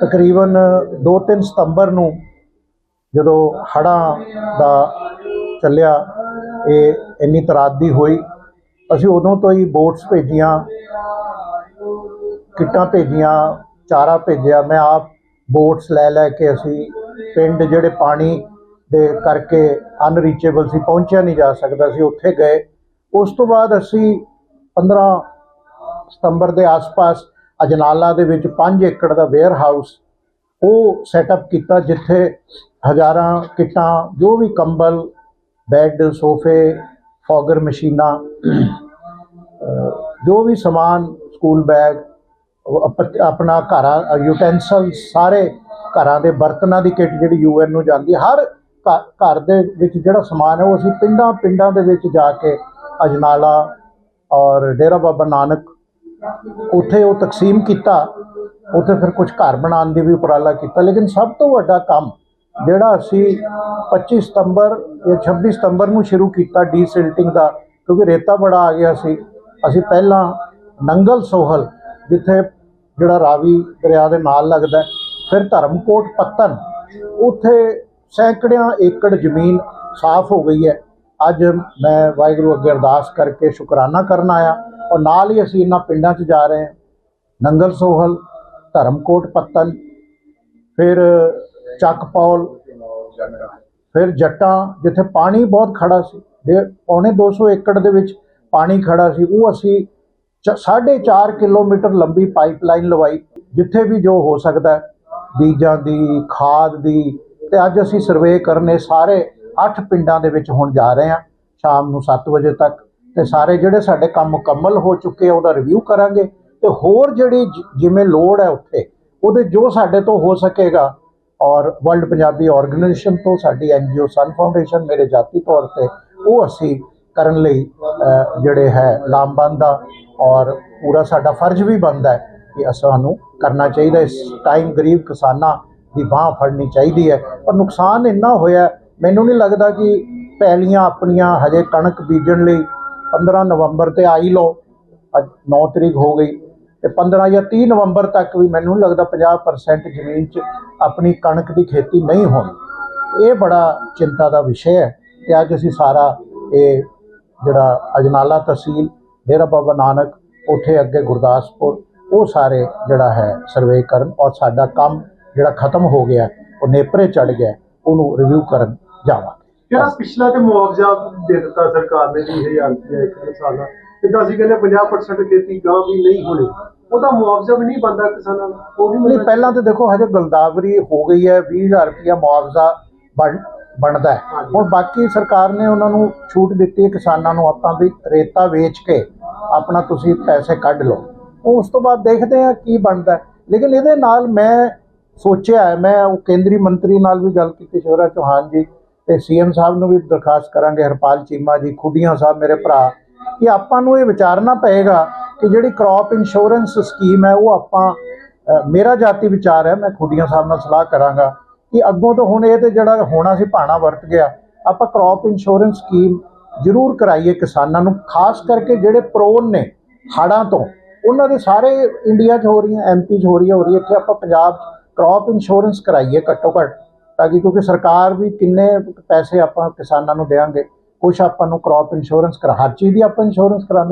ਤਕਰੀਬਨ 2-3 ਸਤੰਬਰ ਨੂੰ ਜਦੋਂ ਹੜ੍ਹਾਂ ਦਾ ਚੱਲਿਆ, ਇਹ ਇੰਨੀ ਤਰਾਦੀ ਹੋਈ, ਅਸੀਂ ਉਦੋਂ ਤੋਂ ਹੀ ਬੋਟਸ ਭੇਜੀਆਂ, ਕਿੱਟਾਂ ਭੇਜੀਆਂ, ਚਾਰਾ ਭੇਜਿਆ। ਮੈਂ ਆਪ ਬੋਟਸ ਲੈ ਲੈ ਕੇ ਅਸੀਂ ਪਿੰਡ ਜਿਹੜੇ ਪਾਣੀ ਦੇ ਕਰਕੇ ਅਨਰੀਚੇਬਲ ਸੀ, ਪਹੁੰਚਿਆ ਨਹੀਂ ਜਾ ਸਕਦਾ ਸੀ, ਉੱਥੇ ਗਏ। ਉਸ ਤੋਂ ਬਾਅਦ ਅਸੀਂ 15 ਸਤੰਬਰ ਦੇ ਆਸ-ਪਾਸ ਅਜਨਾਲਾ ਦੇ ਵਿੱਚ 5 ਏਕੜ ਦਾ ਵੇਅਰ ਹਾਊਸ ਉਹ ਸੈਟਅਪ ਕੀਤਾ ਜਿੱਥੇ ਹਜ਼ਾਰਾਂ ਕਿੱਟਾਂ, ਜੋ ਵੀ ਕੰਬਲ ਬੈੱਡ ਸੋਫੇ ਫੋਗਰ ਮਸ਼ੀਨਾਂ ਜੋ ਵੀ ਸਮਾਨ ਸਕੂਲ ਬੈਗ ਆਪਣਾ ਘਰਾਂ ਯੂਟੈਂਸਲ ਸਾਰੇ ਘਰਾਂ ਦੇ ਬਰਤਨਾਂ ਦੀ ਕਿੱਟ ਜਿਹੜੀ ਯੂਐਨ ਨੂੰ ਜਾਂਦੀ ਹੈ। ਹਰ ਘ- ਘਰ ਦੇ ਵਿੱਚ ਜਿਹੜਾ ਸਮਾਨ ਹੈ ਉਹ ਅਸੀਂ ਪਿੰਡਾਂ ਪਿੰਡਾਂ ਦੇ ਵਿੱਚ ਜਾ ਕੇ ਅਜਨਾਲਾ ਔਰ ਡੇਰਾ ਬਾਬਾ ਨਾਨਕ ਉੱਥੇ ਉਹ ਤਕਸੀਮ ਕੀਤਾ, ਉੱਥੇ ਫਿਰ ਕੁਝ ਘਰ ਬਣਾਉਣ ਦੀ ਵੀ ਉਪਰਾਲਾ ਕੀਤਾ। ਲੇਕਿਨ ਸਭ ਤੋਂ ਵੱਡਾ ਕੰਮ ਜਿਹੜਾ ਅਸੀਂ 25 ਸਤੰਬਰ ਜਾਂ 26 ਸਤੰਬਰ ਨੂੰ ਸ਼ੁਰੂ ਕੀਤਾ ਡੀਸਿਲਟਿੰਗ ਦਾ, ਕਿਉਂਕਿ ਰੇਤਾ ਬੜਾ ਆ ਗਿਆ ਸੀ। ਅਸੀਂ ਪਹਿਲਾਂ ਨੰਗਲ ਸੋਹਲ, ਜਿੱਥੇ ਜਿਹੜਾ ਰਾਵੀ ਦਰਿਆ ਦੇ ਨਾਲ ਲੱਗਦਾ ਫਿਰ ਧਰਮਕੋਟ ਪੱਤਨ, ਉੱਥੇ ਸੈਂਕੜਿਆਂ ਏਕੜ ਜ਼ਮੀਨ ਸਾਫ਼ ਹੋ ਗਈ ਹੈ। ਅੱਜ ਮੈਂ ਵਾਹਿਗੁਰੂ ਅੱਗੇ ਅਰਦਾਸ ਕਰਕੇ ਸ਼ੁਕਰਾਨਾ ਕਰਨ ਆਇਆ। ਔਰ ਨਾਲ ਹੀ ਅਸੀਂ ਇਹਨਾਂ ਪਿੰਡਾਂ 'ਚ ਜਾ ਰਹੇ ਹਾਂ। ਨੰਗਲ ਸੋਹਲ, ਧਰਮਕੋਟ ਪੱਤਨ ਫਿਰ ਚੱਕਪੌਲ ਫਿਰ ਜੱਟਾਂ, ਜਿੱਥੇ ਪਾਣੀ ਬਹੁਤ ਖੜਾ ਸੀ। ਦੇ ਪੌਣੇ 200 ਏਕੜ ਦੇ ਵਿੱਚ ਪਾਣੀ ਖੜਾ ਸੀ। ਉਹ ਅਸੀਂ 4.5 ਕਿਲੋਮੀਟਰ ਲੰਬੀ ਪਾਈਪਲਾਈਨ ਲਵਾਈ, ਜਿੱਥੇ ਵੀ ਜੋ ਹੋ ਸਕਦਾ ਬੀਜਾਂ ਦੀ, ਖਾਦ ਦੀ। ਤੇ ਅੱਜ ਅਸੀਂ ਸਰਵੇ ਕਰਨੇ ਸਾਰੇ 8 ਪਿੰਡਾਂ ਦੇ ਵਿੱਚ ਹੁਣ ਜਾ ਰਹੇ ਹਾਂ, ਸ਼ਾਮ ਨੂੰ 7 ਵਜੇ ਤੱਕ। ਤੇ ਸਾਰੇ ਜਿਹੜੇ ਸਾਡੇ ਕੰਮ ਮੁਕੰਮਲ ਹੋ ਚੁੱਕੇ ਆ, ਉਹਦਾ ਰਿਵਿਊ ਕਰਾਂਗੇ। ਤੇ ਹੋਰ ਜਿਹੜੀ ਜ- ਜਿਵੇਂ ਲੋੜ ਹੈ ਉੱਥੇ, ਉਹਦੇ ਜੋ ਸਾਡੇ ਤੋਂ ਹੋ ਸਕੇਗਾ, ਔਰ ਵਰਲਡ ਪੰਜਾਬੀ ਆਰਗੇਨਾਈਜੇਸ਼ਨ ਤੋਂ, ਸਾਡੀ ਐਨਜੀਓ ਸਨ ਫਾਊਂਡੇਸ਼ਨ ਮੇਰੇ ਜਾਤੀ ਤੌਰ ਤੇ, ਉਹ ਅਸੀਂ ਕਰਨ ਲਈ ਜਿਹੜੇ ਹੈ ਲਾਮਬੰਦ ਆ, ਔਰ ਪੂਰਾ ਸਾਡਾ ਫਰਜ਼ ਵੀ ਬਣਦਾ ਹੈ ਕਿ ਸਾਨੂੰ ਕਰਨਾ ਚਾਹੀਦਾ ਇਸ ਟਾਈਮ ਗਰੀਬ ਕਿਸਾਨਾਂ ਦੀ ਬਾਹ ਫੜਨੀ ਚਾਹੀਦੀ ਹੈ। ਪਰ ਨੁਕਸਾਨ ਇੰਨਾ ਹੋਇਆ, ਮੈਨੂੰ ਨਹੀਂ ਲੱਗਦਾ ਕਿ ਪੈਲੀਆਂ ਆਪਣੀਆਂ ਹਜੇ ਕਣਕ ਬੀਜਣ ਲਈ 15 ਨਵੰਬਰ ਤੇ ਆਈ ਲੋ ਅੱਜ 9 ਤਰੀਕ ਹੋ ਗਈ ਤੇ 15 ਜਾਂ 30 ਨਵੰਬਰ ਤੱਕ ਵੀ ਮੈਨੂੰ ਨਹੀਂ ਲੱਗਦਾ 50% ਜ਼ਮੀਨ 'ਚ ਆਪਣੀ ਕਣਕ ਦੀ ਖੇਤੀ ਨਹੀਂ ਹੋਣੀ। ਇਹ ਬੜਾ ਚਿੰਤਾ ਦਾ ਵਿਸ਼ਾ ਹੈ ਤੇ ਅੱਜ ਅਸੀਂ ਸਾਰਾ ਇਹ ਜਿਹੜਾ ਅਜਨਾਲਾ ਤਹਿਸੀਲ, ਡੇਰਾ ਬਾਬਾ ਨਾਨਕ, ਉੱਥੇ ਅੱਗੇ ਗੁਰਦਾਸਪੁਰ, ਉਹ ਸਾਰੇ ਜਿਹੜਾ ਹੈ ਸਰਵੇ ਕਰਨ ਔਰ ਸਾਡਾ ਕੰਮ ਜਿਹੜਾ ਖਤਮ ਹੋ ਗਿਆ, ਉਹ ਨੇਪਰੇ ਚੜ ਗਿਆ, ਉਹਨੂੰ ਰਿਵਿਊ ਕਰਨ ਜਾਵਾਂਗੇ ਜਿਹੜਾ ਪਿਛਲਾ ਤੇ ਮੁਆਵਜ਼ਾ ਦੇ ਦਿੱਤਾ ਸਰਕਾਰ ਨੇ 20000 ਰੁਪਏ ਇੱਕ ਸਾਲ ਦਾ ਜਿੱਦਾਂ ਅਸੀਂ ਕਹਿੰਦੇ 50% ਖੇਤੀ ਗਾਂ ਵੀ ਨਹੀਂ ਹੋਣੀ ਉਹਦਾ ਮੁਆਵਜ਼ਾ ਵੀ ਨਹੀਂ ਬੰਦਾ ਕਿਸਾਨਾਂ ਨੂੰ ਉਹ ਨਹੀਂ ਨਹੀਂ ਪਹਿਲਾਂ ਤਾਂ ਦੇਖੋ ਹਜੇ ਗਲਦਾਵਰੀ ਹੋ ਗਈ ਹੈ 20000 ਰੁਪਇਆ ਮੁਆਵਜ਼ਾ ਬਣ ਬਣਦਾ ਹੈ। ਹੁਣ ਬਾਕੀ ਸਰਕਾਰ ਨੇ ਉਹਨਾਂ ਨੂੰ ਛੂਟ ਦਿੱਤੀ ਹੈ ਕਿਸਾਨਾਂ ਨੂੰ ਆਪਾਂ ਵੀ ਰੇਤਾ ਵੇਚ ਕੇ ਆਪਣਾ ਤੁਸੀਂ ਪੈਸੇ ਕੱਢ ਲਓ ਉਹ ਉਸ ਤੋਂ ਬਾਅਦ ਦੇਖਦੇ ਆ ਕੀ ਬਣਦਾ ਹੈ। ਲੇਕਿਨ ਇਹਦੇ ਨਾਲ ਮੈਂ ਸੋਚਿਆ ਮੈਂ ਉਹ ਕੇਂਦਰੀ ਮੰਤਰੀ ਨਾਲ ਵੀ ਗੱਲ ਕੀਤੀ ਸ਼ਿਵਰਾਜ ਚੌਹਾਨ ਜੀ ਤੇ ਸੀਐਮ ਸਾਹਿਬ ਨੂੰ ਵੀ ਦਰਖਾਸਤ ਕਰਾਂਗੇ, ਹਰਪਾਲ ਚੀਮਾ ਜੀ, ਖੁੱਡੀਆਂ ਸਾਹਿਬ ਮੇਰੇ ਭਰਾ, ਕਿ ਆਪਾਂ ਨੂੰ ਇਹ ਵਿਚਾਰਨਾ ਪਏਗਾ ਕਿ ਜਿਹੜੀ ਕ੍ਰੌਪ ਇੰਸ਼ੋਰੈਂਸ ਸਕੀਮ ਹੈ, ਉਹ ਆਪਾਂ ਮੇਰਾ ਜਾਤੀ ਵਿਚਾਰ ਹੈ, ਮੈਂ ਖੁੱਡੀਆਂ ਸਾਹਿਬ ਨਾਲ ਸਲਾਹ ਕਰਾਂਗਾ ਕਿ ਅੱਗੋਂ ਤੋਂ ਹੁਣ ਇਹ ਤੇ ਜਿਹੜਾ ਹੋਣਾ ਸੀ, ਭਾਣਾ ਵਰਤ ਗਿਆ, ਆਪਾਂ ਕ੍ਰੌਪ ਇੰਸ਼ੋਰੈਂਸ ਸਕੀਮ ਜ਼ਰੂਰ ਕਰਾਈਏ ਕਿਸਾਨਾਂ ਨੂੰ, ਖਾਸ ਕਰਕੇ ਜਿਹੜੇ ਪ੍ਰੋਨ ਨੇ ਹੜ੍ਹਾਂ ਤੋਂ, ਉਹਨਾਂ ਦੇ ਸਾਰੇ ਇੰਡੀਆ 'ਚ ਹੋ ਰਹੀਆਂ ਐਮਪੀ 'ਚ ਹੋ ਰਹੀ ਹੋ ਰਹੀ ਹੈ ਇੱਥੇ ਆਪਾਂ ਪੰਜਾਬ 'ਚ ਕ੍ਰੌਪ ਇੰਸ਼ੋਰੈਂਸ ਕਰਾਈਏ ਘੱਟੋ ਘੱਟ। ਤਾਂ ਕਿ ਕਿਉਂਕਿ ਸਰਕਾਰ ਵੀ ਕਿੰਨੇ ਪੈਸੇ ਆਪਾਂ ਕਿਸਾਨਾਂ ਨੂੰ ਦੇਵਾਂਗੇ, ਕੁਛ ਆਪਾਂ ਨੂੰ ਕ੍ਰੌਪ ਇੰਸ਼ੋਰੈਂਸ ਕਰਾ, ਹਰ ਚੀਜ਼ ਦੀ ਆਪਾਂ ਇੰਸ਼ੋਰੈਂਸ ਕਰਾਉਂਦੇ